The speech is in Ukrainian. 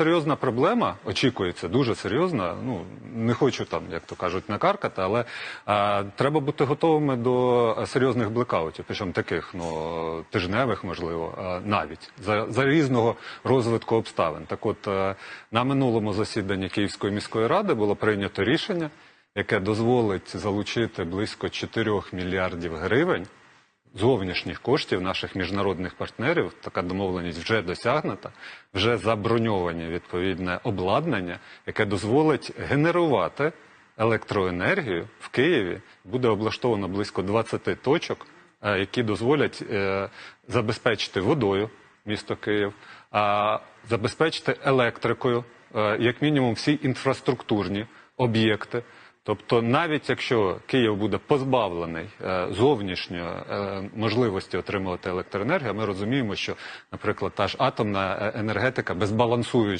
серйозна проблема, очікується, дуже серйозна. Ну не хочу там, як то кажуть, накаркати, але а, треба бути готовими до серйозних блекаутів, причому таких ну тижневих, можливо, а, навіть за, за різного розвитку обставин. Так, от е, на минулому засіданні Київської міської ради було прийнято рішення, яке дозволить залучити близько 4 мільярдів гривень зовнішніх коштів наших міжнародних партнерів. Така домовленість вже досягнута, вже заброньовані відповідне обладнання, яке дозволить генерувати електроенергію в Києві. Буде облаштовано близько 20 точок, е, які дозволять е, забезпечити водою місто Київ, а забезпечити електрикою, е, як мінімум, всі інфраструктурні об'єкти. Тобто, навіть якщо Київ буде позбавлений е, зовнішньої е, можливості отримувати електроенергію, ми розуміємо, що, наприклад, та ж атомна е, енергетика без балансуючої